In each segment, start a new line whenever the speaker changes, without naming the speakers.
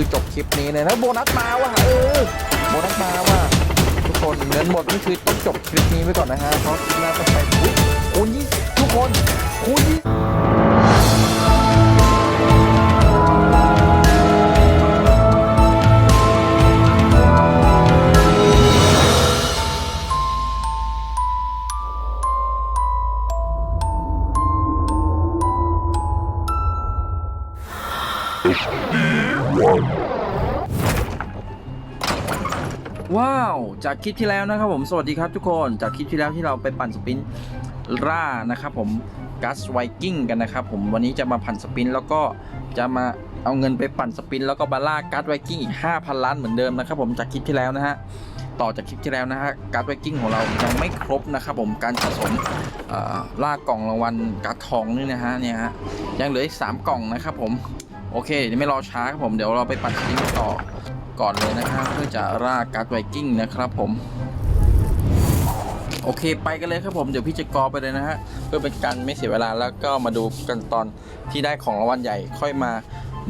คือจบคลิปนี้เลยนะโบนัสมาว่ะเออโบนัสมาว่ะทุกคนเงินหมดนี่คือต้องจบคลิปนี้ไว้ก่อนนะฮะเพราะน่าจะไปอุ๊ยคูณยี่ทุกคนคูณยี่ ว้าว จากคลิปที่แล้วนะครับผมสวัสดีครับทุกคนจากคลิปที่แล้วที่เราไปปั่นสปินร่านะครับผมกัสไวกิ้งกันนะครับผมวันนี้จะมาปั่นสปินแล้วก็จะมาเอาเงินไปปั่นสปิน แล้วก็บาล่ากัสไวกิ้งอีก5,000 ล้านเหมือนเดิมนะครับผมจากคลิปที่แล้วนะฮะต่อจากคลิปที่แล้วนะฮะกัสไวกิ้งของเรายังไม่ครบนะครับผมการสะสมล่ากล่องรางวัลกัสทองนี่นะฮะเนี่ยฮะยังเหลืออีกสามกล่องนะครับผม โอเคเดี๋ยวไม่รอช้าครับผมเดี๋ยวเราไปปั่นสปินกันต่อก่อนเลยนะฮะเพื่อจะล่าการ์ดไวกิ้งนะครับผมโอเคไปกันเลยครับผมเดี๋ยวพี่จะกอไปเลยนะฮะเพื่อเป็นการไม่เสียเวลาแล้วก็มาดูกันตอนที่ได้ของรางวัลใหญ่ค่อยมา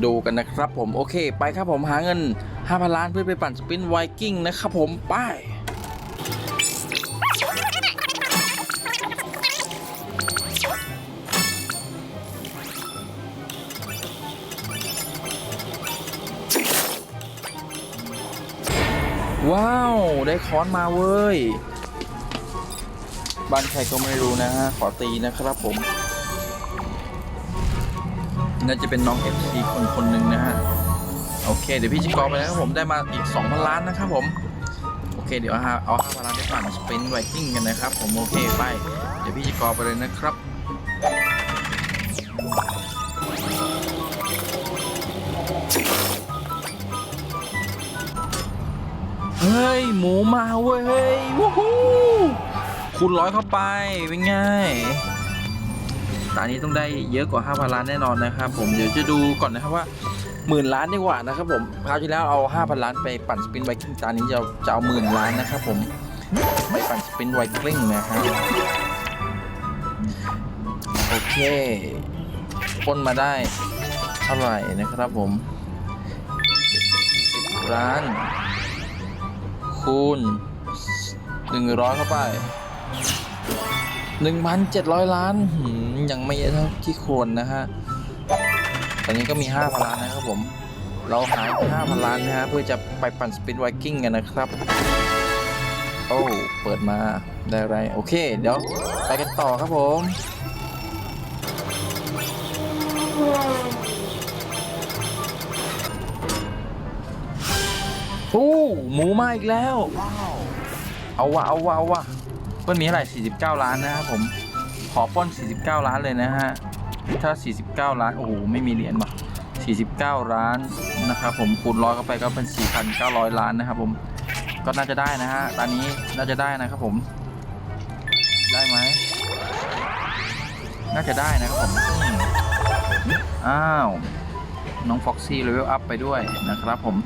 ดูกันนะครับผมโอเค ไปครับผมหาเงิน5,000ล้านเพื่อไปปั่นสปินไวกิ้งนะครับผมไป ว้าว ได้ค้อนมาเว้ยบ้านใครก็ไม่รู้นะฮะ ขอตีนะครับผม น่าจะเป็นน้อง FC คนคนหนึ่งนะฮะ โอเค เดี๋ยวพี่จะกรอไปแล้วครับผมได้มาอีก 2,000 ล้านนะครับผม โอเค เดี๋ยวเอาเอา5,000ล้านไปปั่นสปินไวกิ้งกันนะครับผม โอเค ไป เดี๋ยวพี่จะกรอไปเลยนะครับ ฮ้ย หมูมาเว้ยวู้ฮู้คูณร้อยเข้าไป เป็นไงตานี้ต้องได้เยอะกว่า 5,000 ล้านแน่นอนนะครับผมเดี๋ยวจะดูก่อนนะครับว่าหมื่นล้านดีกว่านะครับผมคราวที่แล้วเอา 5,000 ล้านไปปั่นสปินไวกิ้งตานี้จะเอาจะเอาหมื่นล้านนะครับผมไปปั่นสปินไวกิ้งนะครับโอเคพ้นมาได้เท่าไหร่นะครับผม10ล้าน คูณ100เข้าไป1,700ล้านหืมยังไม่เยอะเท่าที่ควรนะฮะ ตอนนี้ก็มี5,000ล้านนะครับผม เราหาย5,000ล้านนะฮะเพื่อจะไปปั่นสปินไวกิ้งกันนะครับ โอ้ เปิดมาได้ไร โอเค เดี๋ยวไปกันต่อครับผม โอ้หมูมาอีกแล้ว เอาวะเอาวะเอาวะเปิ้ลมีเท่าไหร่49 ล้านนะครับผมขอป้อน 49 ล้านเลยนะฮะถ้า 49 ล้านโอ้โหไม่มีเหรียญว่ะ49 ล้านนะครับผมคูณร้อยเข้าไปก็เป็น 4,900 ล้านนะครับผมก็น่าจะได้นะฮะตอนนี้น่าจะได้นะครับผมได้ไหมน่าจะได้นะครับผมอ้าวน้องฟ็อกซี่เลเวลอัพไปด้วยนะครับผม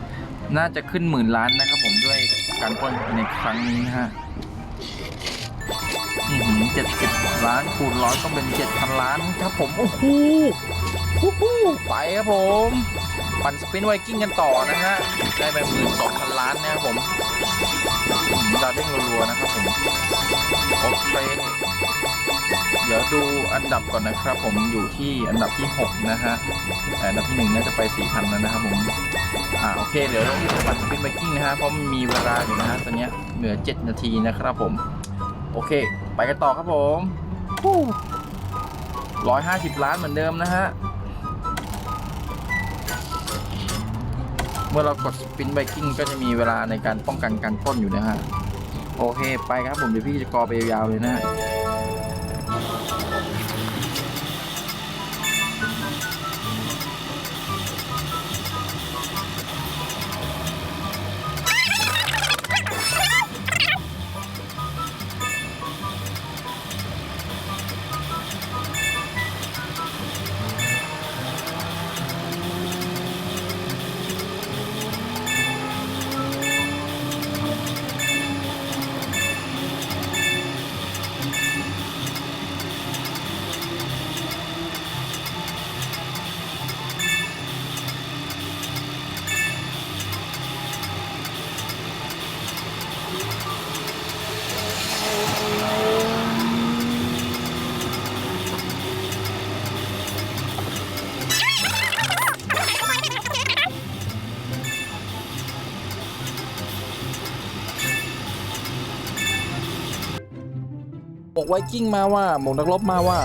น่าจะขึ้นหมื่นล้านนะครับผมด้วยการปล้นในครั้งนี้นะฮะเจ็ดสิบล้านคูณร้อยต้องเป็นเจ็ดพันล้านครับผม โอ้โหไปครับผม ปั่นสปินไวกิ้งกันต่อนะฮะ ได้ไปหมื่นสองพันล้านนะครับผมอืมดาวเด้งรัวๆนะครับผม โอเค ดูอันดับก่อนนะครับ ผมอยู่ที่อันดับที่ 6 นะฮะอันดับที่1น่าจะไป4,000แล้วนะครับผมอ่าโอเคเดี๋ยวเราจะปั่นสปินไวกิ้งนะฮะเพราะมันมีเวลาอยู่นะฮะตอนเนี้ยเหลือ 7 นาทีนะครับผม โอเค ไปกันต่อครับผมร้อยห้าสิบล้านเหมือนเดิมนะฮะ เมื่อเรากดสปินไวกิ้งก็จะมีเวลาในการป้องกันการปล้นอยู่นะฮะ โอเค ไปครับผมเดี๋ยวพี่จะกอไปยาวๆเลยนะฮะ กไวกิ้งมาว่าหมวกนักรบมาว่า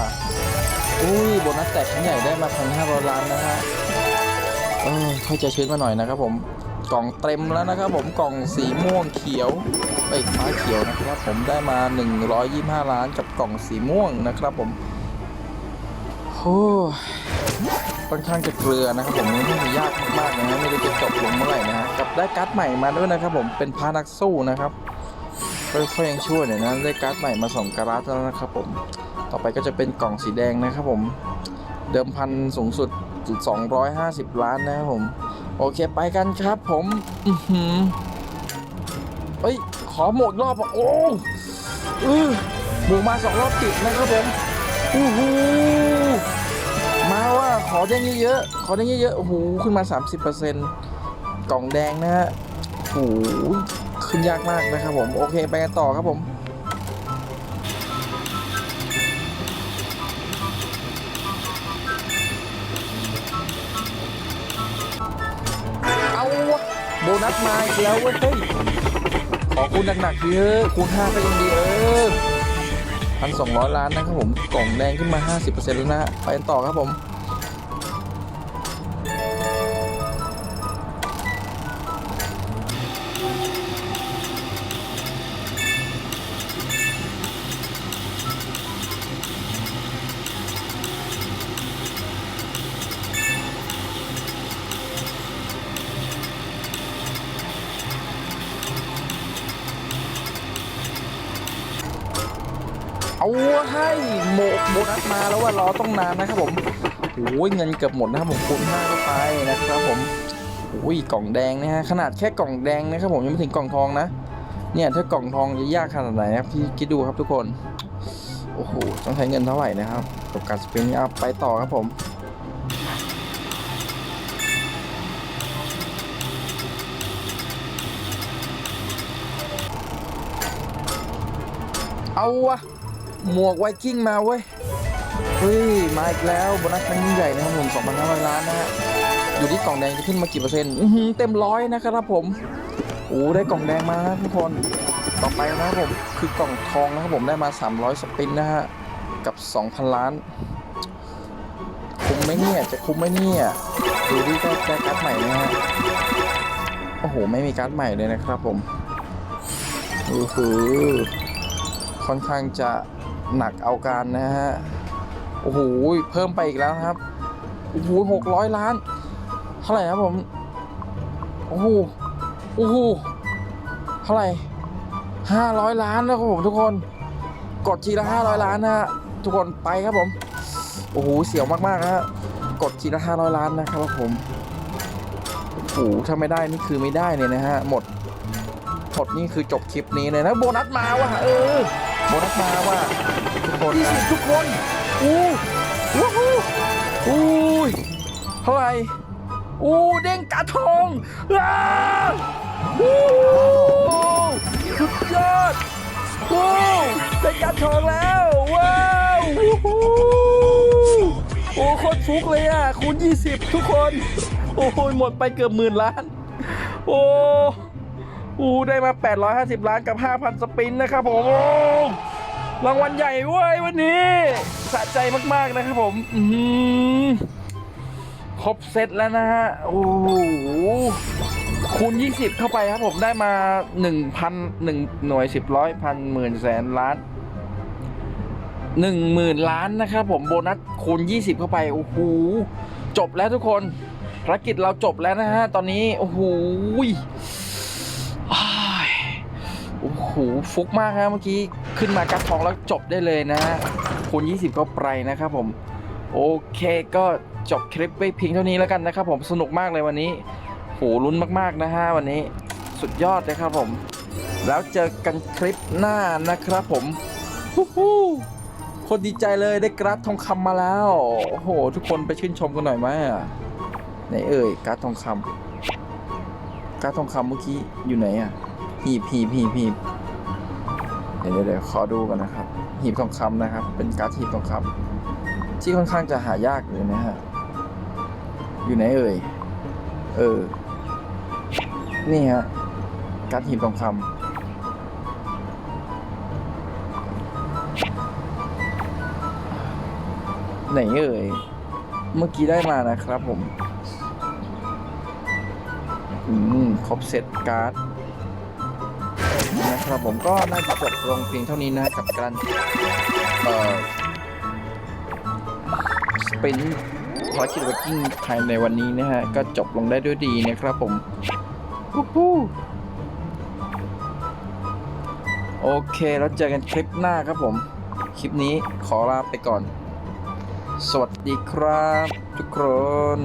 อุ้ยโบนัสแตกครั้งใหญ่ได้มาพันห้าร้อยล้านนะฮะเออค่อยใจชื้นมาหน่อยนะครับผมกล่องเต็มแล้วนะครับผมกล่องสีม่วงเขียวไปฟ้าเขียวนะครับผมได้มา 125 ล้านกับกล่องสีม่วงนะครับผมโอ้ค่อนข้างจะเกลือนะครับผมนี่มันยากมากๆนะฮะไม่รู้จะจบลงเมื่อไหร่นะฮะกับได้การ์ดใหม่มาด้วยนะครับผมเป็นพานักสู้นะครับ ค่อยยังช่วยหน่ยนะได้การ์ดใหม่มาสองการ์ดแล้วนะครับผม ต่อไปก็จะเป็นกล่องสีแดงนะครับผม เดิมพันสูงสุด 250 ล้านนะครับผม โอเคไปกันครับผม อือหือเอ้ย ขอหมดรอบอะ โอ้เออหมูมาสองรอบติดนะครับผมอู้หูมาว่าขอได้เยอะๆขอได้เยอะๆโอ้โหขึ้นมา 30%กล่องแดงนะฮะโอ้โห ขึ้นยากมากนะครับผม โอเคไปกันต่อครับผมเอาวะโบนัสมาอีกแล้วเว้ยขอคูณหนักๆเยอะคูณ5ก็ยังดีเออพันสองร้อยล้านนะครับผมกล่องแดงขึ้นมา 50%แล้วนะไปกันต่อครับผม เอาให้โมโบนัสมาแล้วว่ารอต้องนานนะครับผมโอ้ยเงินเกือบหมดนะครับผมคูณห้าเข้าไปนะครับผมโอ้ยกล่องแดงนะฮะขนาดแค่กล่องแดงนะครับผมยังไม่ถึงกล่องทองนะ เนี่ยถ้ากล่องทองจะยากขนาดไหนครับพี่คิดดูครับทุกคนโอ้โหต้องใช้เงินเท่าไหร่นะครับกับการสปริงอัพไปต่อครับผมเอาวะ หมวกไวกิ้งมาเว้ยเฮ้ยมาอีกแล้วโบนัสครั้งยิ่งใหญ่นะครับผม2,500ล้านนะฮะอยู่ที่กล่องแดงจะขึ้นมากี่เปอร์เซ็นต์เต็มร้อยนะครับผมโอ้ได้กล่องแดงมาทุกคนต่อไปนะครับผมคือกล่องทองนะครับผมได้มา 300 สปินนะฮะกับ 2,000 ล้าน คุ้มไหมเนี่ยจะคุ้มไหมเนี่ยดูดิก็ได้การ์ดใหม่นะฮะโอ้โหไม่มีการ์ดใหม่เลยนะครับผมโอ้โหค่อนข้างจะ หนักเอาการนะฮะ โอ้โห เพิ่มไปอีกแล้วครับ โอ้โหหกร้อยล้าน เท่าไหร่ครับผม โอ้โห โอ้โห เท่าไหร่ห้าร้อยล้านนะครับผมทุกคน กดทีละห้าร้อยล้านนะฮะ ทุกคนไปครับผม โอ้โห เสียวมากๆนะฮะ กดทีละห้าร้อยล้านนะครับผม โอ้โห ถ้าไม่ได้นี่คือไม่ได้เลยนะฮะ หมดหมดนี่คือจบคลิปนี้เลยนะ โบนัสมาว่ะเออโบนัสมาว่ะ ทุกคนยี่สิบทุกคนอู้วู้ฮู้อู้ยเท่าไหร่อู้เด้งกระทงว้าวู้สุดยอดอู้ได้งกระทงแล้วว้าววู้ฮู้โอ้โคตรฟุกเลยอะคูณ20 ทุกคน โอ้โหหมดไปเกือบหมื่นล้าน โอ้อู้ได้มา 850 ล้านกับ 5,000 สปินนะครับผมโอ้ รางวัลใหญ่เว้ยวันนี้สะใจมาก ๆ นะครับผมครบเซตแล้วนะฮะ โอ้โหคูณ 20 เข้าไปครับผมได้มา 1,000 1 หน่วย 10ร้อยพันหมื่นแสนล้าน10,000ล้านนะครับผมโบนัสคูณ 20 เข้าไป โอ้โห จบแล้วทุกคนภารกิจเราจบแล้วนะฮะ ตอนนี้ โอ้โหโอ้โห ฟุกมากครับเมื่อกี้ ขึ้นมากัดทองแล้วจบได้เลยนะคูณ20ก็ไปนะครับผม โอเคก็จบคลิปไปเพียงเท่านี้แล้วกันนะครับผมสนุกมากเลยวันนี้โหลุ้นมากๆนะฮะวันนี้สุดยอดเลยครับผม แล้วเจอกันคลิปหน้านะครับผมฮู้ฮู้คนดีใจเลยได้กราฟทองคำมาแล้วโอ้โห ทุกคนไปชื่นชมกันหน่อยไหมอะไหนเอ่ยกร์ดทองคำกร์ดทองคำเมื่อกี้อยู่ไหนอะหีบหีบหีบหีบ เดี๋ยวเดี๋ยวขอดูกันนะครับ หีบทองคำนะครับ เป็นการ์ดหีบทองคำที่ค่อนข้างจะหายากเลยนะฮะ อยู่ไหนเอ่ย เออ นี่ฮะ การ์ดหีบทองคำไหนเอ่ย เมื่อกี้ได้มานะครับผม อืม ครบเซตการ์ด ครับผมก็น่าจะจบลงเพียงเท่านี้นะกับการเอ่อสปินภารกิจว i กิ้งภายในวันนี้นะฮะ ก็จบลงได้ด้วยดีนะครับผมโอเคแล้วเจอกันคลิปหน้าครับผม คลิปนี้ขอลาไปก่อน สวัสดีครับ ทุกคน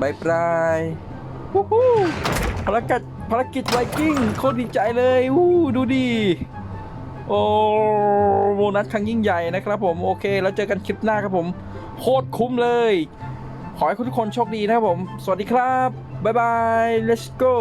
บายบายวู้ฮู้ภารกิจ ภารกิจไวกิ้งโคตรดีใจเลยวู้ดูดี โอ้โบนัสครั้งยิ่งใหญ่นะครับผมโอเค แล้วเจอกันคลิปหน้าครับผม โคตรคุ้มเลย ขอให้ทุกคนโชคดีนะครับผม สวัสดีครับ บ๊ายบาย let's go